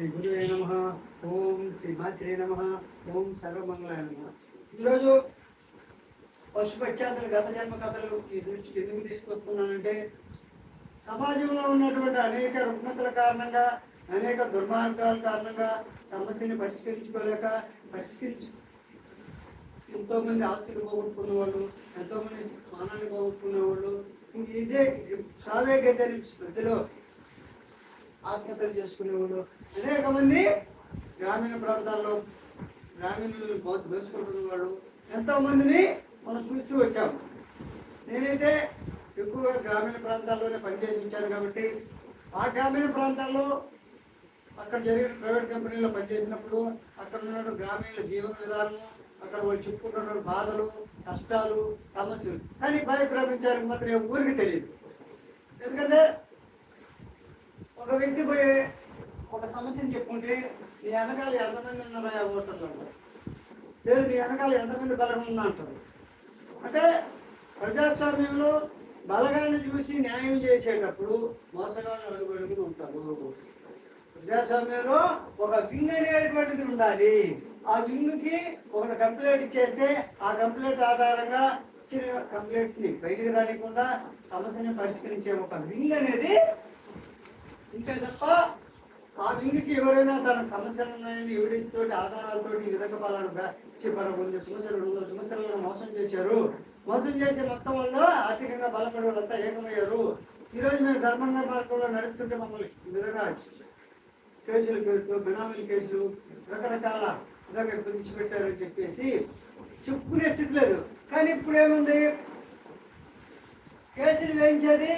శ్రీ గురువే నమ. ఓం శ్రీ మాత్రే నమ. ఓం సర్వమంగళాయ నమ. ఈరోజు పశుపక్షాతులు గత జన్మ కథలు ఈ దృష్టికి ఎందుకు తీసుకొస్తున్నానంటే సమాజంలో ఉన్నటువంటి అనేక రుగ్మతల కారణంగా అనేక దుర్మార్గాల కారణంగా సమస్యని పరిష్కరించుకోలేక పరిష్కరించు ఎంతోమంది ఆస్తులు పోగొట్టుకున్న వాళ్ళు ఎంతోమంది మానాన్ని పోగొట్టుకున్న వాళ్ళు ఇదే సావే గతి మధ్యలో ఆత్మహత్యలు చేసుకునేవాళ్ళు అనేక మంది గ్రామీణ ప్రాంతాల్లో గ్రామీణులు దోచుకుంటున్న వాళ్ళు ఎంతోమందిని మనం చూస్తూ వచ్చాము. నేనైతే ఎక్కువగా గ్రామీణ ప్రాంతాల్లోనే పనిచేసి ఉంచాను కాబట్టి ఆ గ్రామీణ ప్రాంతాల్లో అక్కడ జరిగిన ప్రైవేట్ కంపెనీలో పనిచేసినప్పుడు అక్కడ ఉన్న గ్రామీణ జీవన విధానము అక్కడ వాళ్ళు చెప్పుకుంటున్న బాధలు కష్టాలు సమస్యలు. కానీ భయప్రమించారు మాత్రం ఊరికి తెలియదు. ఎందుకంటే ఒక వ్యక్తి పోయి ఒక సమస్యను చెప్పుకుంటే నీ వెనకాల ఎంతమంది ఉన్నారా ఓటర్లు లేదు నీ వెనకాల ఎంతమంది బలం ఉందా అంటారు? అంటే ప్రజాస్వామ్యంలో బలగాన్ని చూసి న్యాయం చేసేటప్పుడు మోసగాళ్ళు అడుగు ఉంటారు. ప్రజాస్వామ్యంలో ఒక వింగ్ అనేటువంటిది ఉండాలి. ఆ వింగ్కి ఒకటి కంప్లైంట్ ఇచ్చేస్తే ఆ కంప్లైంట్ ఆధారంగా ఇచ్చిన కంప్లైంట్ని బయటికి రానికుండా సమస్యని పరిష్కరించే ఒక వింగ్ అనేది ఇంకా తప్ప ఆ లింగ్కి ఎవరైనా తనకు సమస్యలు ఉన్నాయని ఎవిడెన్స్ తోటి ఆధారాలతోటి ఈ విధంగా పలానా చెప్పారు. వంద సంవత్సరాలు రెండు వందల సంవత్సరాలు మోసం చేశారు. మోసం చేసే మొత్తం వల్ల ఆర్థికంగా బలపడే వాళ్ళంతా ఏకమయ్యారు. ఈరోజు మేము ధర్మంగా మార్గంలో నడుస్తుంటే మమ్మల్ని ఈ విధంగా కేసుల పేరుతో బినామీల కేసులు రకరకాల విధంగా పెట్టారని చెప్పేసి చెప్పుకునే స్థితి లేదు. కానీ ఇప్పుడు ఏముంది? కేసులు వేయించేది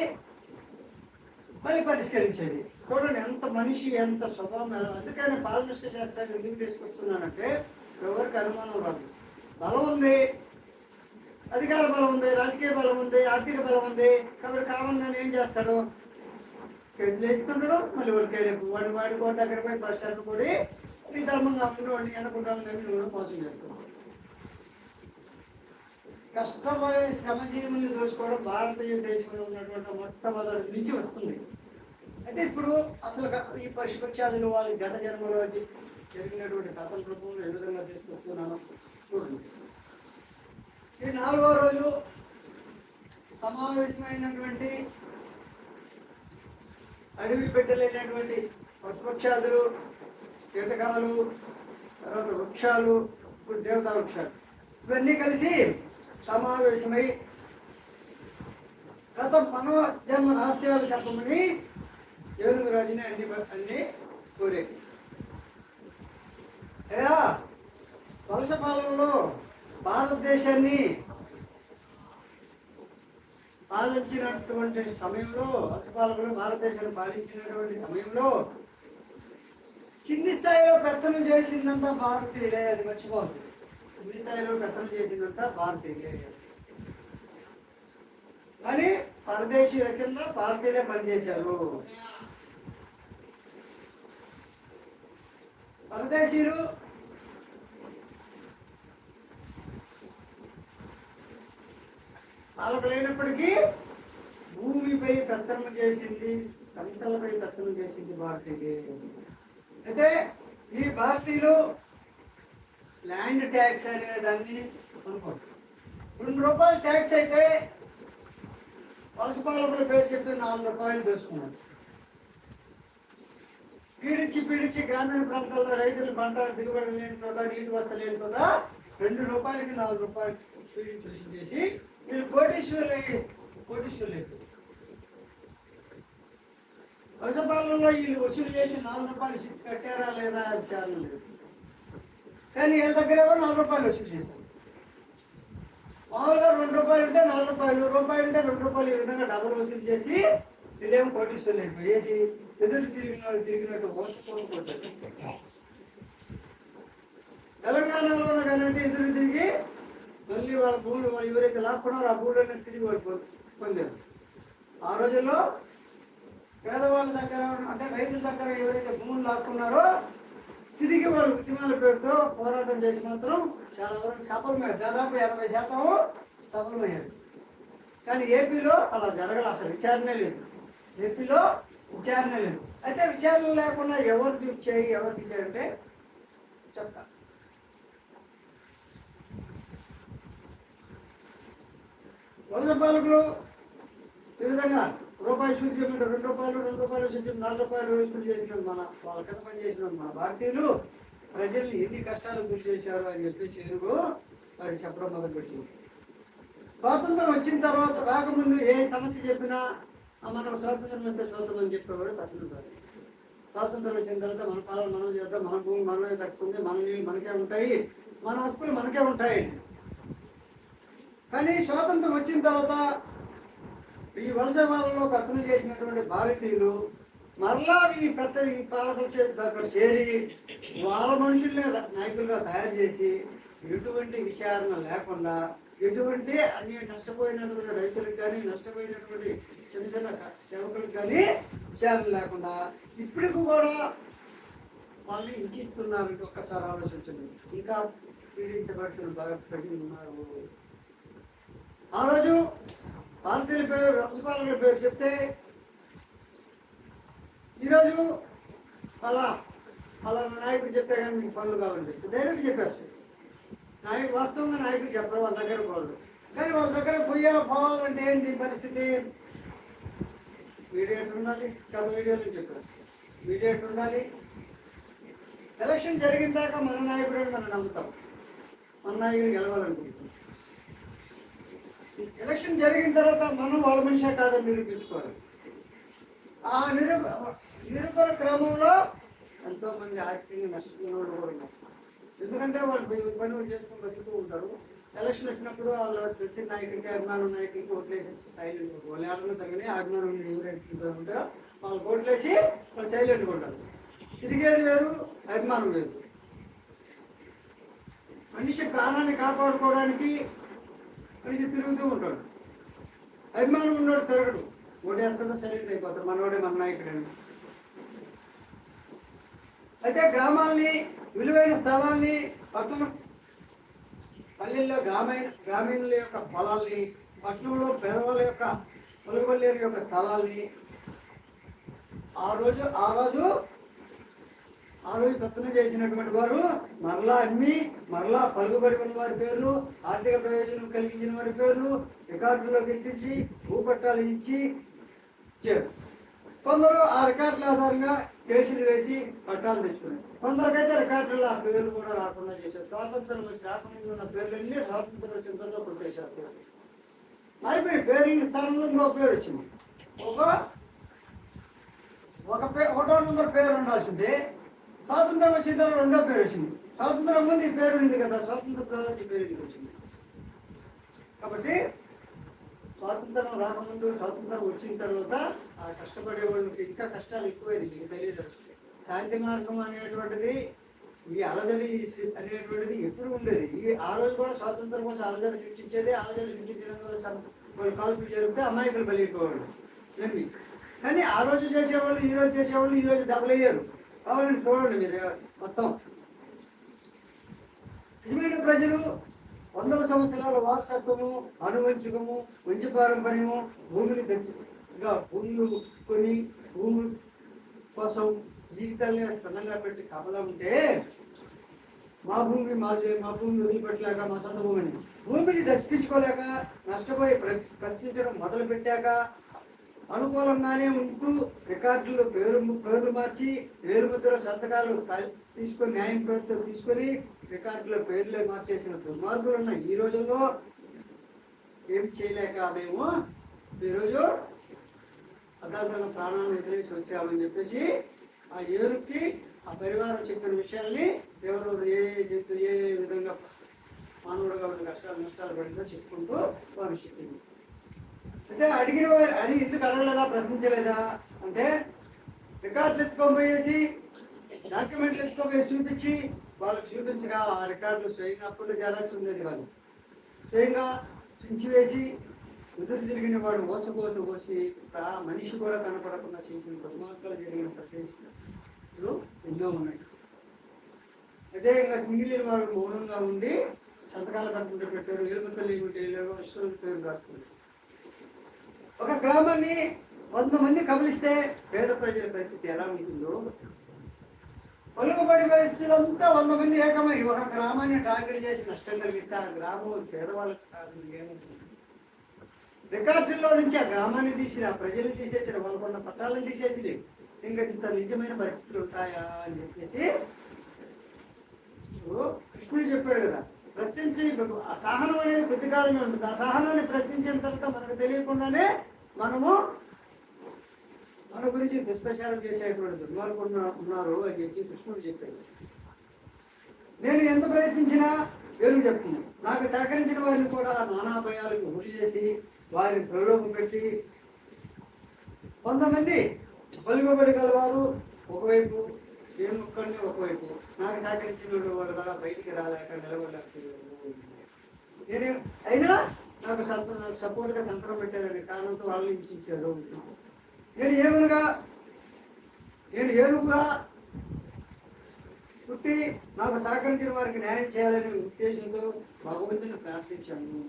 మళ్ళీ పరిష్కరించేది? చూడండి ఎంత మనిషి ఎంత స్వభావం అందుకని పాలనిష్ట శాస్త్రాన్ని ఎందుకు తీసుకొస్తున్నానంటే ఎవరికి అనుమానం రాదు. బలం ఉంది అధికార బలం ఉంది రాజకీయ బలం ఉంది ఆర్థిక బలం ఉంది కాబట్టి కావాలని ఏం చేస్తాడు? కేసులు వేస్తుంటాడు మళ్ళీ ఊరికే రేపు వాడి వాడి కూడా దగ్గర పోయి పరిచయాలు కూడా ఈ ధర్మంగా ఉండి అనుకుంటాం దగ్గర కూడా మోసం చేస్తున్నాడు కష్టపడే శ్రమజీవుల్ని దోచుకోవడం భారతీయ దేశంలో ఉన్నటువంటి మొట్టమొదటి నుంచి వస్తుంది. అయితే ఇప్పుడు అసలు ఈ పశుపక్షాదులు వాళ్ళ గత జన్మలో జరిగినటువంటి కథల రూపంలో ఏ విధంగా తీసుకొస్తున్నాను చూడండి. ఈ నాలుగో రోజు సమావేశమైనటువంటి అడవి పెట్టలేనటువంటి పశుపక్షాదులు కీటకాలు తర్వాత వృక్షాలు ఇప్పుడు దేవతా వృక్షాలు ఇవన్నీ కలిసి సమావేశమై గత మనో జన్మ రహస్యాలు చెప్పమని ఏనుగు రాజుని అన్ని అన్ని కోరేది అయ్యా వలస పాలనలో భారతదేశాన్ని పాలించినటువంటి సమయంలో వలసపాలకులు భారతదేశాన్ని పాలించినటువంటి సమయంలో కింది స్థాయిలో పెత్తనం చేసిందంతా భారతీయులే అది మర్చిపోతుంది కింది స్థాయిలో పెత్తనం చేసిందంతా భారతీయులే కానీ పరదేశీయుల కింద భారతీయులే పనిచేశారు. పరదేశీయులు వాళ్ళకు లేనప్పటికీ భూమిపై పెత్తనం చేసింది సంతలపై పెత్తనం చేసింది భారతీయులే. అయితే ఈ భారతీయులు ల్యాండ్ ట్యాక్స్ అనే దాన్ని అనుకోండి రెండు రూపాయలు ట్యాక్స్ అయితే వలస పేరు చెప్పి నాలుగు రూపాయలు దోసుకున్నాడు పీడించి పీడించి గ్రామీణ ప్రాంతాల్లో రైతులు పంట దిగుబడి లేని నీటి వస్త లేని రెండు రూపాయలకి నాలుగు రూపాయలు పీడించి చేసి వీళ్ళు కోటీశ్వర్లు అయ్యి కోటీశ్వర్లు అయిపోయారు. వలసపాలనలో వీళ్ళు వసూలు చేసి నాలుగు రూపాయలు శిక్ష కట్టారా లేదా విచారణ లేదు. కానీ వీళ్ళ దగ్గర ఏమో నాలుగు రూపాయలు వసూలు చేశాను మామూలుగా రెండు రూపాయలు ఉంటే నాలుగు రూపాయలు రూపాయలు ఉంటే రెండు రూపాయలు ఈ విధంగా డబ్బులు వసూలు చేసి వీళ్ళేమో కొట్టిస్తలేదు అయిపోయేసి ఎదురు తిరిగిన వాళ్ళు తిరిగినట్టు మోసపోవడం కోసం తెలంగాణలో కానీ ఎదురు తిరిగి మళ్ళీ వాళ్ళ భూములు వాళ్ళు ఎవరైతే లాక్కున్నారో ఆ భూములన్నీ తిరిగి వాళ్ళు పొందారు. ఆ రోజుల్లో పేదవాళ్ళ దగ్గర అంటే రైతుల దగ్గర ఎవరైతే భూములు లాక్కున్నారో తిరిగి వాళ్ళు ఉద్యమాల పేరుతో పోరాటం చేసి మాత్రం చాలా వరకు సఫలమయ్యారు. దాదాపు ఎనభై శాతం సఫలమయ్యారు. కానీ ఏపీలో అలా జరగదు అసలు విచారణ లేదు. ఏపీలో విచారణ లేదు. అయితే విచారణ లేకుండా ఎవరికి ఇచ్చాయి ఎవరికి ఇచ్చారంటే చెప్తా. వలస పాలకులు ఈ విధంగా రూపాయి సూచి చెప్పిన రెండు రూపాయలు రెండు రూపాయలు సూచి నాలుగు రూపాయలు వసూలు చేసిన మన వాళ్ళ కథ పని చేసిన మన భారతీయులు. ప్రజల్ని ఎన్ని కష్టాలు గురి చేశారు అని చెప్పేసి ఏనుగు వారికి చెప్పడం మొదలుపెట్టింది. స్వాతంత్రం వచ్చిన తర్వాత రాకముందు ఏ సమస్య చెప్పినా మనం మనకు స్వాతంత్రం వస్తే స్వాతంత్రం అని చెప్పేవాడు స్వాతంత్రం. స్వాతంత్రం వచ్చిన తర్వాత మన పాలన మనం చేద్దాం మన భూమి మనమే దక్కుతుంది మన నీళ్ళు మనకే ఉంటాయి మన హక్కులు మనకే ఉంటాయి. కానీ స్వాతంత్రం వచ్చిన తర్వాత ఈ వలస వాళ్ళలో కథనం చేసినటువంటి భారతీయులు మరలా ఈ పెద్ద ఈ పాలకుల దగ్గర చేరి వాళ్ళ మనుషుల్ని నాయకులుగా తయారు చేసి ఎటువంటి విచారణ లేకుండా ఎటువంటి అన్ని నష్టపోయినటువంటి రైతులకు కానీ నష్టపోయినటువంటి చిన్న చిన్న సేవకులకు కానీ విచారణ లేకుండా ఇప్పటికి కూడా వాళ్ళని హింసిస్తున్నారు ఒక్కసారి ఆలోచించండి. ఇంకా పీడించబడుతున్న బాగా ప్రజలు ఉన్నారు. ఆ రోజు భారతీయుల పేరు వంశపాలకుల పేరు చెప్తే ఈరోజు అలా అలా నాయకుడు చెప్తే కానీ మీకు పనులు కావాలి డైరెక్ట్ చెప్పేస్తారు నాయకుడు వాస్తవంగా నాయకుడు చెప్పరు వాళ్ళ దగ్గర పోరు. కానీ వాళ్ళ దగ్గర పోయా పోవాలంటే ఏంటి పరిస్థితి? మీడియేట్ ఉండాలి గత వీడియోలో చెప్పారు. మీడియేట్ ఉండాలి. ఎలక్షన్ జరిగిన దాకా మన నాయకుడు అని మనం నమ్ముతాం. మన నాయకుడు గెలవాలనుకుంటున్నాం. ఎలక్షన్ జరిగిన తర్వాత మనం వాళ్ళ మనిషే కాదని నిరూపించుకోవాలి ఆ నిరూప నిరూపణ క్రమంలో ఎంతో మంది ఆర్థికంగా నష్టపోయిన వాళ్ళు. కూడా ఉన్నారు ఎందుకంటే వాళ్ళు పని- వాళ్ళు చేసుకుని బతుకుతూ ఉంటారు. ఎలక్షన్ వచ్చినప్పుడు వాళ్ళు వచ్చిన నాయకుడికి అభిమానం నాయకుడికి ఓట్లేసేసి సైలెంట్ వాళ్ళు ఎవరైనా తగ్గని అభిమానం ఎవరైతే ఉంటారో వాళ్ళు ఓట్లేసి వాళ్ళు సైలెంట్గా ఉంటారు. తిరిగేది వేరు అభిమానం వేరు. మనిషి ప్రాణాన్ని కాపాడుకోవడానికి అనేసి తిరుగుతూ ఉంటాడు. అభిమానం ఉన్నాడు తిరగడు. ఓటేస్తాడు సైలెంట్ అయిపోతాడు. మనోడే మన నాయకుడని అయితే గ్రామాల్ని విలువైన స్థలాల్ని పట్టణ పల్లెల్లో గ్రామీణ గ్రామీణుల యొక్క పొలాల్ని పట్టణంలో పేదవాళ్ళ యొక్క పొలగొల్లేరు యొక్క స్థలాల్ని ఆ రోజు ఆ రోజు ఆ రోజు పెత్తనం చేసినటువంటి వారు మరలా అమ్మి మరలా పలుకుబడి ఉన్న వారి పేర్లు ఆర్థిక ప్రయోజనం కలిగించిన వారి పేర్లు రికార్డులోకి ఎక్కించి భూపట్టాలు ఇచ్చి ఇచ్చారు కొందరు ఆ రికార్డుల ఆధారంగా కేసులు వేసి పట్టాలు తెచ్చుకున్నారు. కొందరికైతే రికార్డుల ఆ పేర్లు కూడా రాకుండా చేశారు. స్వాతంత్రం వచ్చి రాకముందు ఉన్న పేర్లన్నీ స్వాతంత్రం వచ్చిన తర్వాత కొట్టేశారు. పేర్లు మరి పేర్ల స్థానంలో ఇంకో పేరు వచ్చింది. ఒక ఒక పే ఒకటో నెంబర్ పేరు ఉండాల్సి ఉంటే స్వాతంత్రం వచ్చిన తర్వాత రెండో పేరు వచ్చింది. స్వాతంత్రం ముందు ఈ పేరు ఉంది కదా స్వాతంత్రం తర్వాత ఈ పేరు ఎందుకు వచ్చింది? కాబట్టి స్వాతంత్రం రాకముందు స్వాతంత్రం వచ్చిన తర్వాత ఆ కష్టపడే వాళ్ళకి ఇంకా కష్టాలు ఎక్కువైంది మీకు తెలియదు శాంతి మార్గం అనేటువంటిది ఈ అలజడి అనేటువంటిది ఎప్పుడు ఉండేది? ఈ ఆ రోజు కూడా స్వాతంత్రం కోసం అలజడి సృష్టించేది అలజడి సృష్టించడం వల్ల వాళ్ళు కాల్పులు జరిగితే అమాయకులు బలిపోవాలి కానీ ఆ రోజు చేసేవాళ్ళు ఈ రోజు చేసేవాళ్ళు ఈ రోజు డబుల్ అయ్యారు. కావాలని చూడండి మీరు మొత్తం. నిజమైన ప్రజలు వందల సంవత్సరాల వారసత్వము అనువంచకము వంశ పారంపర్యము భూమిని తెచ్చిగా భూములు కొని భూమి కోసం జీవితాన్ని ప్రదంగా పెట్టి కాపలా ఉంటే మా భూమి మా మా భూమిని వదిలిపెట్టలేక మా సొంత భూమిని భూమిని దక్కించుకోలేక నష్టపోయి ప్ర- ప్రశ్నించడం మొదలు పెట్టాక అనుకూలంగానే ఉంటూ రికార్డులు పేరు పేర్లు మార్చి పేరు ముద్ర సంతకాలు తీసుకొని న్యాయం ప్రభుత్వం తీసుకొని రికార్డులో పేర్లే మార్చేసిన దుర్మార్గులు ఉన్న ఈ రోజుల్లో ఏం చేయలేక మేము ఈరోజు అదార్థమైన ప్రాణాలను ఎదిరేసి వచ్చామని చెప్పేసి ఆ ఏరుకి ఆ పరివారం చెప్పిన విషయాల్ని ఎవరు ఏ ఏ ఏ ఏ విధంగా మానవుడుగా ఉన్న కష్టాలు నష్టాలు పడిందో చెప్పుకుంటూ వారు చెప్పింది. అయితే అడిగిన వారు అని ఎందుకు అడగలేదా ప్రశ్నించలేదా? అంటే రికార్డులు ఎత్తుకోబోయేసి డాక్యుమెంట్లు ఎత్తుకోబోయి చూపించి వాళ్ళకి చూపించగా ఆ రికార్డులు స్వయంగా అప్పుడు జెరాక్స్ ఉండేది వాళ్ళు స్వయంగా చించి వేసి ఎదురు తిరిగిన వాడు మోసపోతూ పోసి ఆ మనిషి కూడా కనపడకుండా చేసిన దుర్మార్గాలు జరిగిన ప్రదేశాలు ఎన్నో ఉన్నాయి. అదే ఇంకా మిగిలిన వారు మౌనంగా ఉండి సంతకాలు కట్టుకుంటూ పెట్టారు ఎలుమతలు ఏమిటి ఇష్టం రాసుకుంటారు ఒక గ్రామాన్ని వంద మంది కబలిస్తే పేద ప్రజల పరిస్థితి ఎలా ఉంటుందో? పలుకుబడి వ్యక్తులంతా వంద మంది ఏకమై ఒక గ్రామాన్ని టార్గెట్ చేసి నష్టం కలిగిస్తే ఆ గ్రామం పేదవాళ్ళకి కాదు ఏముంటుంది? రికార్డుల్లో నుంచి ఆ గ్రామాన్ని తీసిన ఆ ప్రజలు తీసేసిన వాళ్ళకున్న పట్టాలను తీసేసి ఇంకా ఇంత నిజమైన పరిస్థితులు ఉంటాయా అని చెప్పేసి కృష్ణుడు చెప్పాడు కదా ప్రశ్నించి ఆ సహనం అనేది కొద్ది కాలమే ఉంటుంది. ఆ సహనాన్ని ప్రశ్నించిన తర్వాత మనకు తెలియకుండానే మనము మన గురించి దుష్ప్రచారం చేసేటువంటి దుర్మార్గుడు ఉన్నారు అని చెప్పి కృష్ణుడు చెప్పాడు. నేను ఎంత ప్రయత్నించినా పేరు చెప్తున్నాను నాకు సహకరించిన వారిని కూడా నానా భయాలకు గురి చేసి వారిని ప్రలోభం పెట్టి కొంతమంది పలుకుబడి గలవారు ఒకవైపు నేను ఒక్కడిని ఒకవైపు. నాకు సహకరించిన వాళ్ళు కూడా బయటికి రాలేక నిలబడలేకపోయారు. నేను అయినా నాకు సంత నాకు సపోర్ట్గా సంతరం పెట్టారనే కారణంతో వాళ్ళు హింసించారు. నేను ఏమనగా నేను ఏనుగుగా పుట్టి నాకు సహకరించిన వారికి న్యాయం చేయాలనే ఉద్దేశంతో భగవంతుని ప్రార్థించాను.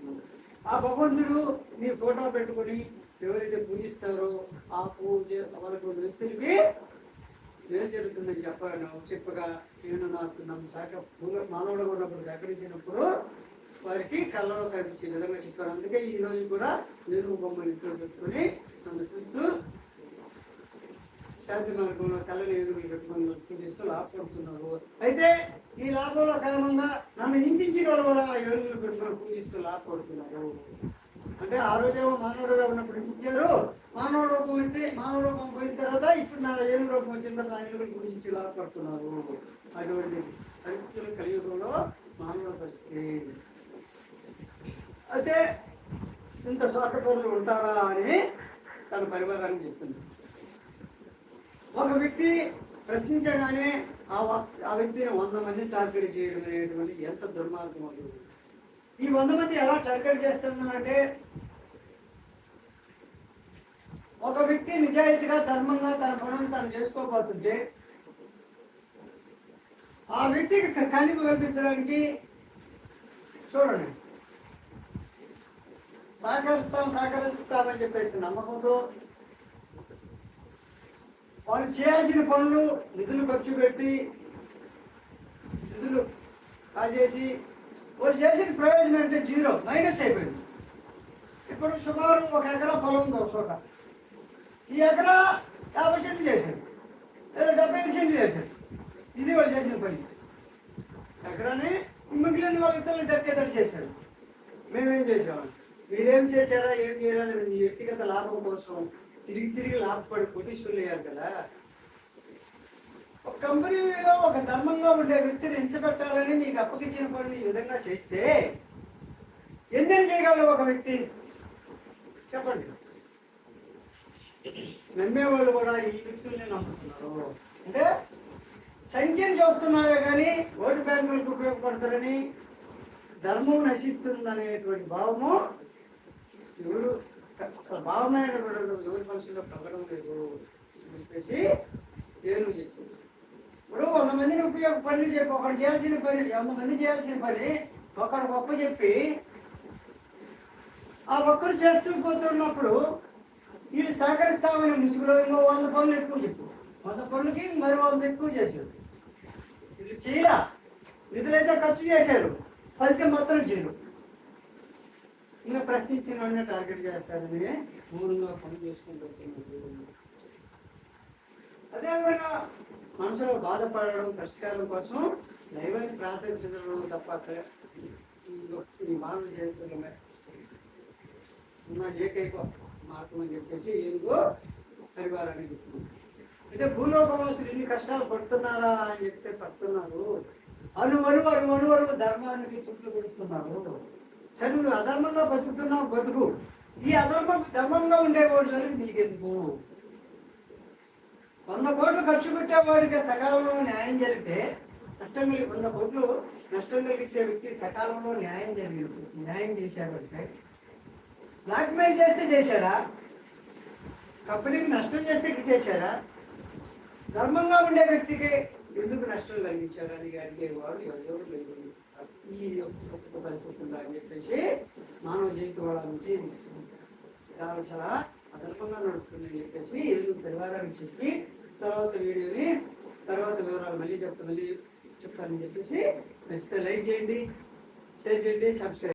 ఆ భగవంతుడు నీ ఫోటో పెట్టుకొని ఎవరైతే పూజిస్తారో ఆ పూజ వాళ్ళకు వ్యక్తులకి ఏం జరుగుతుందని చెప్పాను? చెప్పగా నేను నాకు నన్ను సహక పూల మానవుడు ఉన్నప్పుడు సహకరించినప్పుడు వారికి కళ్ళలో కనిపించే విధంగా చెప్పారు. అందుకే ఈ రోజు కూడా నేను బొమ్మను ఇంట్లో పెట్టుకొని నన్ను చూస్తూ శాంతి మార్గంలో కళ్ళని ఏనుగులు పెట్టుకొని పూజిస్తూ లాభపడుతున్నారు. అయితే ఈ లాభంలో కారణంగా నన్ను హింసించిన వాళ్ళు కూడా ఆ పెట్టుకొని పూజిస్తూ లాభపడుతున్నారు. అంటే ఆ రోజేమో మానవుడుగా ఉన్నప్పుడు ఇచ్చారు మానవ రూపం అయితే మానవ రూపం పోయిన తర్వాత ఇప్పుడు నా ఏనుగు రూపం వచ్చిన తర్వాత ఆయన గురించి లాభపడుతున్నారు అటువంటి పరిస్థితులు కలియుగంలో మానవుల పరిస్థితి. అయితే ఇంత స్వార్థపరులు ఉంటారా అని తన పరివారాన్ని చెప్తుంది ఒక వ్యక్తి ప్రశ్నించగానే ఆ ఆ వ్యక్తిని వంద మంది టార్గెట్ చేయడం అనేటువంటి ఎంత దుర్మార్గం అవుతుంది ఈ వంద మంది ఎలా టార్గెట్ చేస్తున్నారంటే ఒక వ్యక్తి నిజాయితీగా ధర్మంగా తన పనులు తను చేసుకోబోతుంటే ఆ వ్యక్తికి క- కల్పించడానికి చూడండి. సహకరిస్తాం సహకరిస్తామని చెప్పేసి నమ్మకంతో వారు చేయాల్సిన పనులు నిధులు ఖర్చు పెట్టి నిధులు కాజేసి వాళ్ళు చేసిన ప్రయోజనం అంటే జీరో మైనస్ అయిపోయింది. ఇప్పుడు సుమారు ఒక ఎకరా పొలం ఉంది ఒక చోట. ఈ ఎకరా యాభై సెంట్లు చేశాడు. లేదా డెబ్బై ఐదు సెంట్లు చేశాడు. ఇది వాళ్ళు చేసిన పని. ఎకరాని మిగిలిన వాళ్ళ ఇతరులు దక్కేటట్టు చేశాడు. మేమేం చేసాం మీరేం చేశారా? ఏం చేయాలని మీ వ్యక్తిగత లాభం కోసం తిరిగి తిరిగి లాభపడి కోటీశ్వరులు అయ్యారు కదా. ఒక కంపెనీలో ఒక ధర్మంగా ఉండే వ్యక్తిని ఎంచబెట్టాలని మీకు అప్పగించిన పనులు ఈ విధంగా చేస్తే ఎన్నెన్ని చేయగలరు ఒక వ్యక్తి? చెప్పండి. నమ్మేవాళ్ళు కూడా ఈ వ్యక్తుల్ని నమ్ముతున్నారు. అంటే సంఖ్యను చూస్తున్నారే కానీ ఓటు బ్యాంకులకు ఉపయోగపడతారని ధర్మం నశిస్తుందనేటువంటి భావము ఎవరు అసలు భావమైనటువంటి ఎవరి మనుషుల్లో ప్రకటన లేదు అని చెప్పేసి ఏను చెప్పింది. ఇప్పుడు వంద మందిని ఉపయోగ పనులు చెప్పి ఒకడు చేయాల్సిన పని వంద మంది చేయాల్సిన పని ఒకడు గొప్ప చెప్పి ఆ ఒక్కడు చేస్తూ పోతున్నప్పుడు వీళ్ళు సహకరిస్తామని ముసుగులో ఇంకో వంద పనులు ఎక్కువ చెప్పు. వంద పనులకి మరి వంద ఎక్కువ చేశారు వీళ్ళు చేయరా నిధులైతే ఖర్చు చేశారు. ఫలితం మాత్రం చేయరు. ఇంకా ప్రశ్నించిన వాడిని టార్గెట్ చేస్తారని మూలంగా పని చేసుకుంటూ అదేవిధంగా మనసులో బాధపడడం పరిష్కారం కోసం దైవాన్ని ప్రార్థించడం తప్ప అక్కడ ఈ- ఈ మానవ జీవితంలో ఏకైక మార్గం అని చెప్పేసి ఎందుకో పరివారాన్ని చెప్తున్నాం అయితే భూలోకవాసులు ఎన్ని కష్టాలు పడుతున్నారా అని చెప్తే పడుతున్నారు. అనువను అనువను అను ధర్మానికి తుట్లు కొడుతున్నారు. చదువు అధర్మంగా బతుకుతున్నావు బతుకు. ఈ అధర్మం ధర్మంగా ఉండేవాడు వరకు నీకెందుకు వంద కోట్లు ఖర్చు పెట్టేవాడికి సకాలంలో న్యాయం జరిగితే నష్టం కలిగి వంద కోట్లు నష్టం కలిగించే వ్యక్తి సకాలంలో న్యాయం జరిగింది న్యాయం చేశాడంటే బ్లాక్మెయిల్ చేస్తే చేశారా కంపెనీకి నష్టం చేస్తే చేశారా ధర్మంగా ఉండే వ్యక్తికి ఎందుకు నష్టం కలిగించారు? అని అడిగేవాడు ఎవరెవరు లేదు ఈ ప్రస్తుత పరిస్థితి అని చెప్పేసి మానవ జీవితం వాళ్ళ నుంచి చాలా చాలా అధర్మంగా నడుస్తుందని చెప్పేసి ఎందుకు పరివారానికి చెప్పి తర్వాత వీడియోని తర్వాత వివరాలు మళ్ళీ చెప్తా మళ్ళీ చెప్తానని చెప్పేసి నచ్చితే లైక్ చేయండి షేర్ చేయండి సబ్స్క్రైబ్